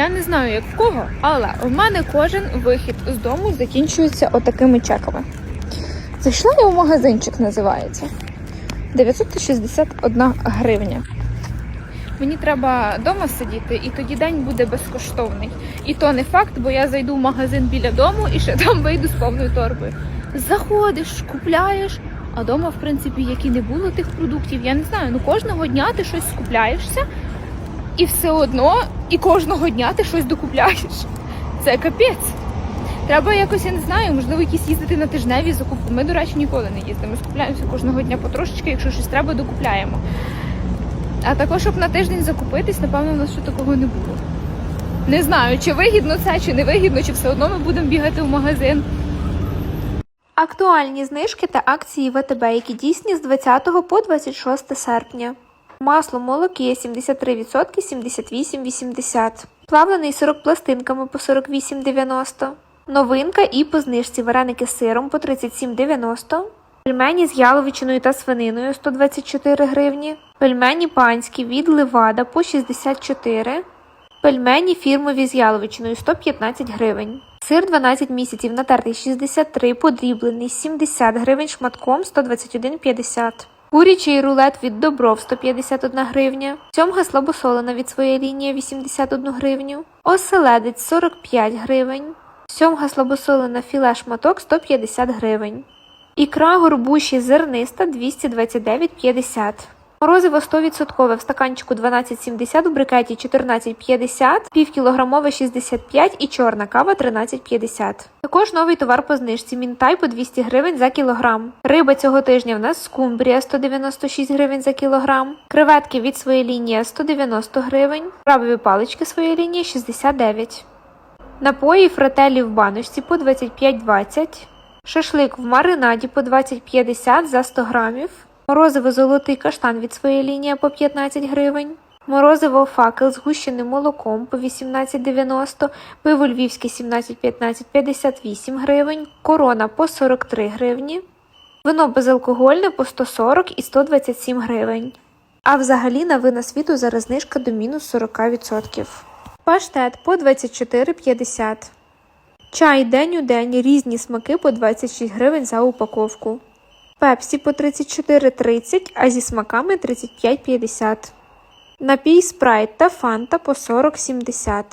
Я не знаю, як в кого, але в мене кожен вихід з дому закінчується отакими чеками. Зайшла я в магазинчик, називається 961 гривня. Мені треба вдома сидіти, і тоді день буде безкоштовний. І то не факт, бо я зайду в магазин біля дому і ще там вийду з повною торбою. Заходиш, купляєш, а вдома, в принципі, як і не було тих продуктів, я не знаю. Ну кожного дня ти щось скупляєшся, і все одно, і кожного дня ти щось докупляєш. Це капець. Треба якось, я не знаю, можливо, якісь їздити на тижневі закупки. Ми, до речі, ніколи не їздимо. Ми скупляємося кожного дня потрошечки, якщо щось треба, докупляємо. А також, щоб на тиждень закупитись, напевно, у нас ще такого не було. Не знаю, чи вигідно це, чи не вигідно, чи все одно ми будемо бігати в магазин. Актуальні знижки та акції ВТБ, які дійсні з 20 по 26 серпня. Масло молоки 73% 78,80%. Плавлений сирок пластинками по 48,90. Новинка і по знижці вареники з сиром по 37,90. Пельмені з яловичиною та свининою 124 гривні. Пельмені панські від Левада по 64. Пельмені фірмові з яловичиною 115 гривень. Сир 12 місяців натертий 63, подріблений 70 гривень шматком 121,50. Курячий рулет від Добров 151 гривня. Сьомга слабосолена від своєї лінії 81 гривню. Оселедець 45 гривень. Сьомга слабосолена філе шматок 150 гривень. Ікра горбуші зерниста 229,50. Морозиво 100% в стаканчику 12,70, в брикеті 14,50, півкілограмове 65 і чорна кава 13,50. Також новий товар по знижці мінтай по 200 гривень за кілограм. Риба цього тижня в нас скумбрія 196 гривень за кілограм. Креветки від своєї лінії 190 гривень. Крабові палички своєї лінії 69. Напої фрателі в баночці по 25,20. Шашлик в маринаді по 20,50 за 100 грамів. Морозиво золотий каштан від своєї лінії по 15 гривень. Морозиво факел з гущеним молоком по 18,90, пиво львівське 17,15 58 гривень, корона по 43 гривні, вино безалкогольне по 140 і 127 гривень. А взагалі на вина світу зараз знижка до мінус 40%. Паштет по 24,50. Чай день у день різні смаки по 26 гривень за упаковку. Пепсі по 34,30, а зі смаками 35,50. Напій спрайт та фанта по 40,70.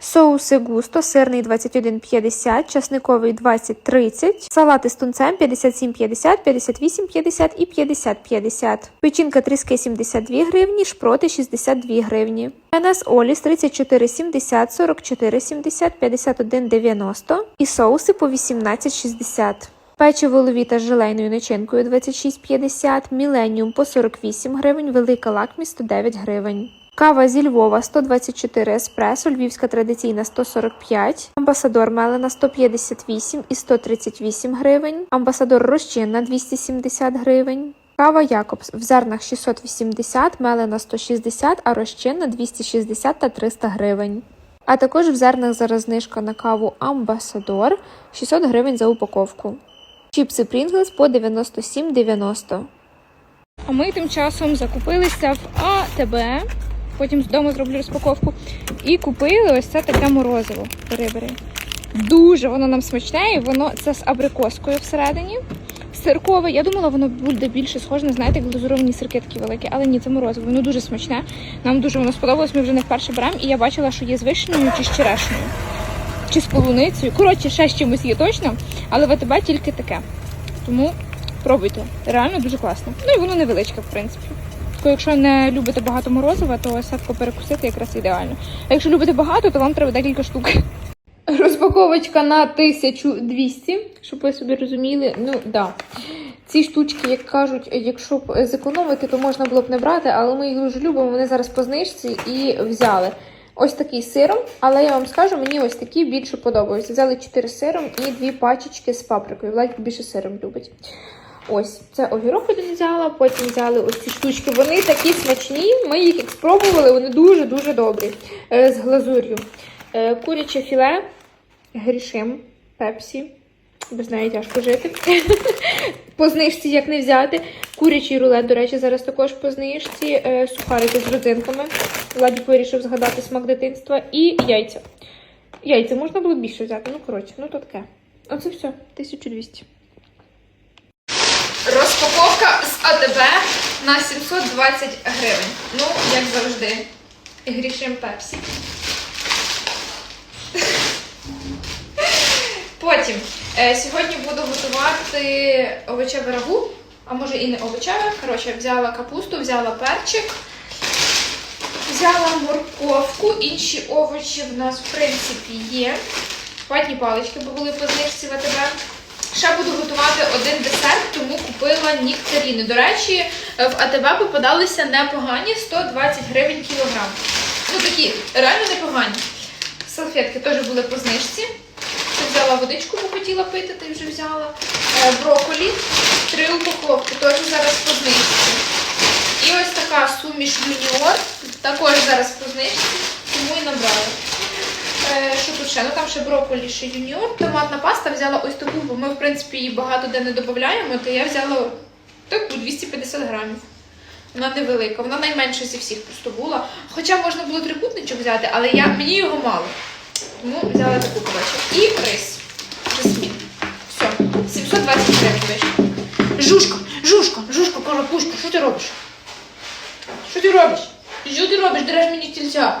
Соуси густо сирний 21,50, часниковий 20,30, салати з тунцем 57,50, 58,50 і 50,50. Печінка тріски 72 гривні, шпроти 62 гривні. НС Оліс 34,70, 44,70, 51,90 і соуси по 18,60. Печиво ловіта з желейною начинкою 26,50, Міленіум по 48 гривень, велика лакмі 109 гривень. Кава зі Львова 124 еспресо, львівська традиційна 145, амбасадор мелена 158 і 138 гривень, амбасадор розчинна 270 гривень. Кава Якобс в зернах 680, мелена 160, а розчинна 260 та 300 гривень. А також в зернах зараз знижка на каву Амбасадор 600 гривень за упаковку. Чіпси Pringles по 97,90. А ми тим часом закупилися в АТБ. Потім з дому зроблю розпаковку. І купили ось це таке морозиво. Бери, бери. Дуже воно нам смачне, і воно це з абрикоскою всередині. Сиркове. Я думала, воно буде більше схоже на знаєте, як глазуровані сирки такі великі, але ні, це морозиво. Воно дуже смачне. Нам дуже воно сподобалось. Ми вже не вперше беремо, і я бачила, що є з вишнею чи з черешнею. Чи з полуницею. Коротше, ще з чимось є точно, але в АТБ тільки таке. Тому пробуйте. Реально дуже класно. Ну і воно невеличке, в принципі. Тільки якщо не любите багато морозива, то садко перекусити якраз ідеально. А якщо любите багато, то вам треба декілька штук. Розпаковочка на 1200, щоб ви собі розуміли. Ну, да. Ці штучки, як кажуть, якщо зекономити, то можна було б не брати, але ми їх дуже любимо. Вони зараз по знижці і взяли. Ось такий сиром, але я вам скажу, мені ось такі більше подобаються. Взяли 4 сиром і дві пачечки з паприкою. Владик більше сиром любить. Ось, це огірок один взяла, потім взяли ось ці штучки. Вони такі смачні. Ми їх спробували, вони дуже-дуже добрі. Е, з глазур'ю. Е, куряче філе, грішим, пепсі. Без неї тяжко жити. По знижці як не взяти. Курячий рулет, до речі, зараз також по знижці. Е, сухарики з родзинками. Владик вирішив згадати смак дитинства. І яйця. Яйця можна було більше взяти. Ну, коротше, ну то таке. Оце все, 1200. Розпаковка з АТБ на 720 гривень. Ну, як завжди. Грішим пепсі. Потім е, сьогодні буду готувати овочеве рагу, а може і не овочеве. Коротше, взяла капусту, взяла перчик, взяла морковку, інші овочі в нас в принципі є. Ватні палички, бо були по знижці в АТБ. Ще буду готувати один десерт, тому купила нектаріни. До речі, в АТБ попадалися непогані 120 гривень кілограм. Ну такі реально непогані. Салфетки теж були по знижці. Взяла водичку, бо хотіла пити, ти вже взяла. Е, брокколі, три упаковки, теж зараз по знижці. І ось така суміш юніор, також зараз по знижці, тому і набрала. Е, що тут ще? Ну там ще брокколі, ще юніор. Томатна паста взяла ось таку, бо ми, в принципі, її багато де не додаємо, то я взяла таку 250 грамів. Вона невелика, вона найменша зі всіх просто була. Хоча можна було трикутничок взяти, але я, мені його мало. Тому взяла таку кабачок. І рис. Жасмін. Все, 720 гривень вийшло. Жушка, жушка, жушка, коропушка, що ти робиш? Що ти робиш? Що ти робиш? Дереш мені тільця.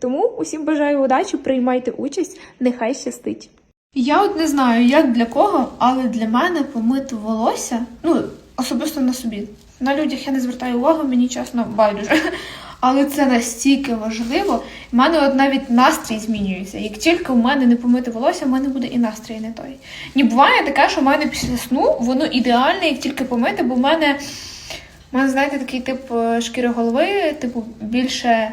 Тому усім бажаю удачі, приймайте участь, нехай щастить. Я от не знаю, як для кого, але для мене помити волосся, ну, особисто на собі. На людях я не звертаю увагу, мені чесно байдуже. Але це настільки важливо. У мене от навіть настрій змінюється. Як тільки в мене не помити волосся, в мене буде і настрій не той. Ні, буває таке, що в мене після сну воно ідеальне, як тільки помити, бо в мене, в мене знаєте, такий тип е, шкіри голови, типу, більше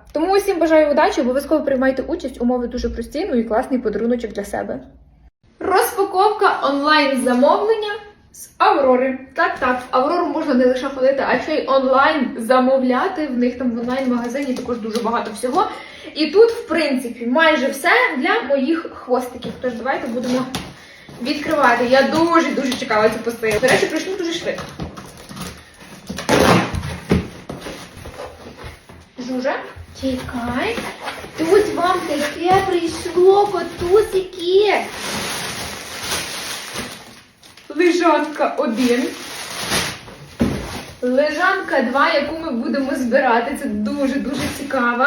Тому усім бажаю удачі, обов'язково приймайте участь, умови дуже прості, ну і класний подаруночок для себе. Розпаковка онлайн замовлення з Аврори. Так, так, в Аврору можна не лише ходити, а ще й онлайн замовляти. В них там в онлайн-магазині також дуже багато всього. І тут, в принципі, майже все для моїх хвостиків. Тож давайте будемо відкривати. Я дуже дуже чекала цю посилку. До речі, прийшло дуже швидко. Жужа, чекай. Тут вам таке прийшло котусики. Лежанка 1. Лежанка 2, яку ми будемо збирати. Це дуже-дуже цікаво.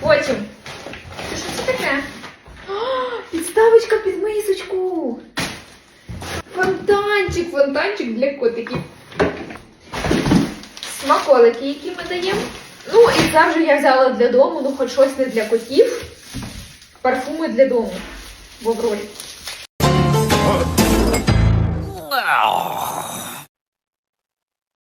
Потім. Це що це таке? Підставочка під мисочку. Фонтанчик, фонтанчик для котиків смаколики, які ми даємо. Ну, і це вже я взяла для дому, ну хоч щось не для котів. Парфуми для дому в Аврорі.